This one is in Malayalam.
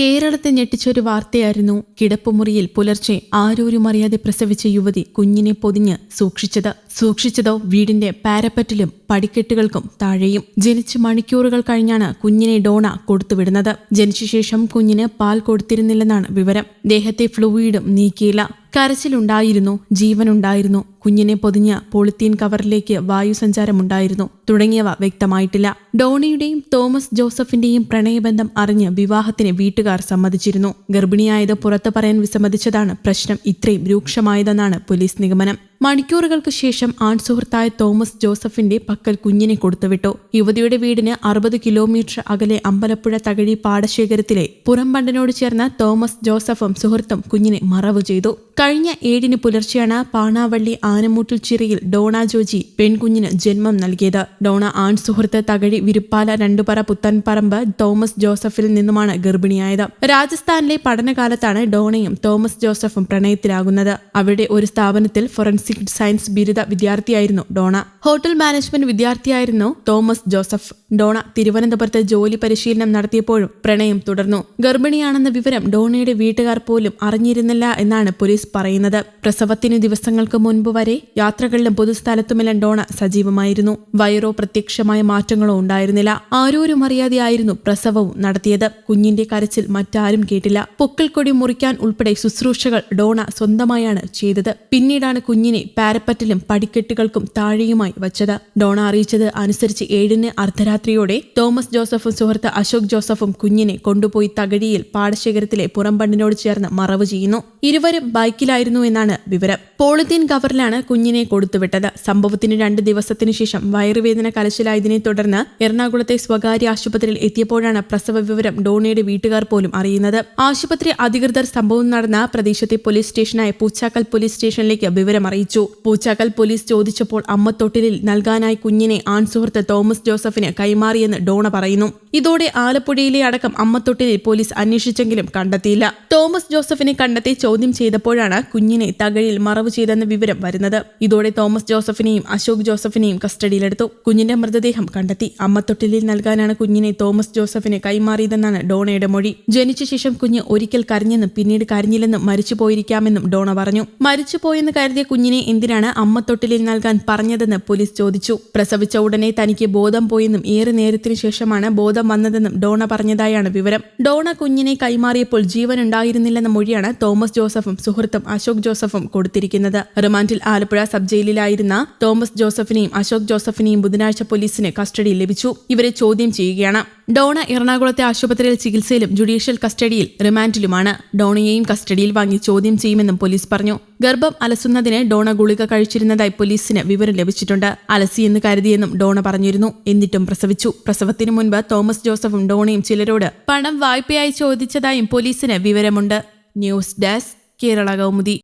കേരളത്തെ ഞെട്ടിച്ചൊരു വാർത്തയായിരുന്നു കിടപ്പുമുറിയിൽ പുലർച്ചെ ആരോരും അറിയാതെ പ്രസവിച്ച യുവതി കുഞ്ഞിനെ പൊതിഞ്ഞ് സൂക്ഷിച്ചത്. സൂക്ഷിച്ചതോ വീടിന്റെ പാരപ്പറ്റിലും പടിക്കെട്ടുകൾക്കും താഴെയും ജനിച്ച് മണിക്കൂറുകൾ കഴിഞ്ഞാണ് കുഞ്ഞിനെ ഡോണ കൊടുത്തുവിടുന്നത്. ജനിച്ച ശേഷം കുഞ്ഞിന് പാൽ കൊടുത്തിരുന്നില്ലെന്നാണ് വിവരം. ദേഹത്തെ ഫ്ലൂയിഡും നീക്കിയില്ല. കരച്ചിലുണ്ടായിരുന്നു ജീവനുണ്ടായിരുന്നു. കുഞ്ഞിനെ പൊതിഞ്ഞ പോളിത്തീൻ കവറിലേക്ക് വായുസഞ്ചാരമുണ്ടായിരുന്നു. തുടങ്ങിയവ വ്യക്തമായിട്ടില്ല. ഡോണിയുടെയും തോമസ് ജോസഫിന്റെയും പ്രണയബന്ധം അറിഞ്ഞ് വിവാഹത്തിന് വീട്ടുകാർ സമ്മതിച്ചിരുന്നു. ഗർഭിണിയായത് പുറത്തു പറയാൻ വിസമ്മതിച്ചതാണ് പ്രശ്നം. ഇത്രയും രൂക്ഷമായതെന്നാണ് പോലീസ് നിഗമനം. മണിക്കൂറുകൾക്ക് ശേഷം ആൺസുഹൃത്തായ തോമസ് ജോസഫിന്റെ പക്കൽ കുഞ്ഞിനെ കൊടുത്തുവിട്ടു. യുവതിയുടെ വീടിന് അറുപത് കിലോമീറ്റർ അകലെ അമ്പലപ്പുഴ തകഴി പാടശേഖരത്തിലെ പുറംബണ്ടനോട് ചേർന്ന തോമസ് ജോസഫും സുഹൃത്തും കുഞ്ഞിനെ മറവ് ചെയ്തു. കഴിഞ്ഞ ഏഴിന് പുലർച്ചെയാണ് പാണാവള്ളി ആനമൂട്ടിൽ ചിറയിൽ ഡോണ ജോജി പെൺകുഞ്ഞിന് ജന്മം നൽകിയത്. ഡോണ ആൺ സുഹൃത്ത് തകഴി വിരുപ്പാല രണ്ടുപറ പുത്തൻപറമ്പ് തോമസ് ജോസഫിൽ നിന്നുമാണ് ഗർഭിണിയായത്. രാജസ്ഥാനിലെ പഠനകാലത്താണ് ഡോണയും തോമസ് ജോസഫും പ്രണയത്തിലാകുന്നത്. അവിടെ ഒരു സ്ഥാപനത്തിൽ ഫോറൻസിക് സയൻസ് ബിരുദ വിദ്യാർത്ഥിയായിരുന്നു ഡോണ. ഹോട്ടൽ മാനേജ്മെന്റ് വിദ്യാർത്ഥിയായിരുന്നു തോമസ് ജോസഫ്. ഡോണ തിരുവനന്തപുരത്ത് ജോലി പരിശീലനം നടത്തിയപ്പോഴും പ്രണയം തുടർന്നു. ഗർഭിണിയാണെന്ന വിവരം ഡോണയുടെ വീട്ടുകാർ പോലും അറിഞ്ഞിരുന്നില്ല എന്നാണ് പോലീസ് പറയുന്നത്. പ്രസവത്തിന് ദിവസങ്ങൾക്ക് മുൻപ് വരെ യാത്രകളിലും പൊതുസ്ഥലത്തുമെല്ലാം ഡോണ സജീവമായിരുന്നു. വയറോ പ്രത്യക്ഷമായ മാറ്റങ്ങളോ ഉണ്ടായിരുന്നില്ല. ആരോരും അറിയാതെയായിരുന്നു പ്രസവവും നടത്തിയത്. കുഞ്ഞിന്റെ കരച്ചിൽ മറ്റാരും കേട്ടില്ല. പൊക്കിൾക്കൊടി മുറിക്കാൻ ഉൾപ്പെടെ ശുശ്രൂഷകൾ ഡോണ സ്വന്തമായാണ് ചെയ്തത്. പിന്നീടാണ് കുഞ്ഞിനെ പാരപ്പറ്റിലും പടിക്കെട്ടുകൾക്കും താഴെയുമായി വച്ചത്. ഡോണ അറിയിച്ചത് അനുസരിച്ച് ഏഴിന് അർദ്ധരാത്രിയോടെ തോമസ് ജോസഫും സുഹൃത്ത് അശോക് ജോസഫും കുഞ്ഞിനെ കൊണ്ടുപോയി തകഴിയിൽ പാടശേഖരത്തിലെ പുറംബണ്ടിനോട് ചേർന്ന് മറവ് ചെയ്യുന്നു. ഇരുവരും ബൈക്കിലായിരുന്നു എന്നാണ് വിവരം. പോളിത്തീൻ കവറിലാണ് കുഞ്ഞിനെ കൊടുത്തുവിട്ടത്. സംഭവത്തിന് രണ്ട് ദിവസത്തിനു ശേഷം വയറുവേദന കലശലായതിനെ തുടർന്ന് എറണാകുളത്തെ സ്വകാര്യ ആശുപത്രിയിൽ എത്തിയപ്പോഴാണ് പ്രസവ വിവരം ഡോണയുടെ വീട്ടുകാർ പോലും അറിയുന്നത്. ആശുപത്രി അധികൃതർ സംഭവം നടന്ന പ്രദേശത്തെ പോലീസ് സ്റ്റേഷനായ പൂച്ചാക്കൽ പോലീസ് സ്റ്റേഷനിലേക്ക് വിവരം അറിയിച്ചു. പൂച്ചാക്കൽ പോലീസ് ചോദിച്ചപ്പോൾ അമ്മത്തൊട്ടിലിൽ നൽകാനായി കുഞ്ഞിനെ ആൺസുഹൃത്ത് തോമസ് ജോസഫിന് കൈമാറിയെന്ന് ഡോണ പറയുന്നു. ഇതോടെ ആലപ്പുഴയിലെ അടക്കം അമ്മത്തൊട്ടിലിൽ പോലീസ് അന്വേഷിച്ചെങ്കിലും കണ്ടെത്തിയില്ല. തോമസ് ജോസഫിനെ കണ്ടെത്തി ചോദ്യം ചെയ്തപ്പോഴാണ് കുഞ്ഞിനെ തകഴിൽ മറവ് ചെയ്തെന്ന വിവരം വരുന്നത്. ഇതോടെ തോമസ് ജോസഫിനെയും അശോക് ജോസഫിനെയും കസ്റ്റഡിയിലെടുത്തു. കുഞ്ഞിന്റെ മൃതദേഹം കണ്ടെത്തി അമ്മത്തൊട്ടിലിൽ നൽകാനാണ് കുഞ്ഞിനെ തോമസ് ജോസഫിന് കൈമാറിയതെന്നാണ് ഡോണയുടെ മൊഴി. ജനിച്ച ശേഷം കുഞ്ഞ് ഒരിക്കൽ കരഞ്ഞെന്നും പിന്നീട് കരഞ്ഞില്ലെന്നും മരിച്ചു പോയിരിക്കാമെന്നും ഡോണ പറഞ്ഞു. മരിച്ചുപോയെന്ന് കരുതിയ കുഞ്ഞിനെ എന്തിനാണ് അമ്മത്തൊട്ടിലിൽ നൽകാൻ പറഞ്ഞതെന്ന് പോലീസ് ചോദിച്ചു. പ്രസവിച്ച ഉടനെ തനിക്ക് ബോധം പോയെന്നും ഏറെ നേരത്തിനു ശേഷമാണ് ബോധം വന്നതെന്നും ഡോണ പറഞ്ഞതായാണ് വിവരം. ഡോണ കുഞ്ഞിനെ കൈമാറിയപ്പോൾ ജീവൻ ഉണ്ടായിരുന്നില്ലെന്ന മൊഴിയാണ് തോമസ് ജോസഫും സുഹൃത്തും അശോക് ജോസഫും കൊടുത്തിരിക്കുന്നത്. റിമാൻഡിൽ ആലപ്പുഴ സബ് ജയിലിലായിരുന്ന തോമസ് ജോസഫിനെയും അശോക് ജോസഫിനെയും ബുധനാഴ്ച പോലീസിന് കസ്റ്റഡിയിൽ ലഭിച്ചു. ഇവരെ ചോദ്യം ചെയ്യുകയാണ്. ഡോണ എറണാകുളത്തെ ആശുപത്രിയിൽ ചികിത്സയിലും ജുഡീഷ്യൽ കസ്റ്റഡിയിൽ റിമാൻഡിലുമാണ്. ഡോണയെയും കസ്റ്റഡിയിൽ വാങ്ങി ചോദ്യം ചെയ്യുമെന്നും പോലീസ് പറഞ്ഞു. ഗർഭം അലസുന്നതിന് ഡോണ ഗുളിക കഴിച്ചിരുന്നതായി പോലീസിന് വിവരം ലഭിച്ചിട്ടുണ്ട്. അലസിയെന്ന് കരുതിയെന്നും ഡോണ പറഞ്ഞിരുന്നു. എന്നിട്ടും പ്രസവിച്ചു. പ്രസവത്തിനു മുൻപ് തോമസ് ജോസഫും ഡോണയും ചിലരോട് പണം വായ്പയായി ചോദിച്ചതായും പോലീസിന് വിവരമുണ്ട്. News desk Kerala Kaumudi.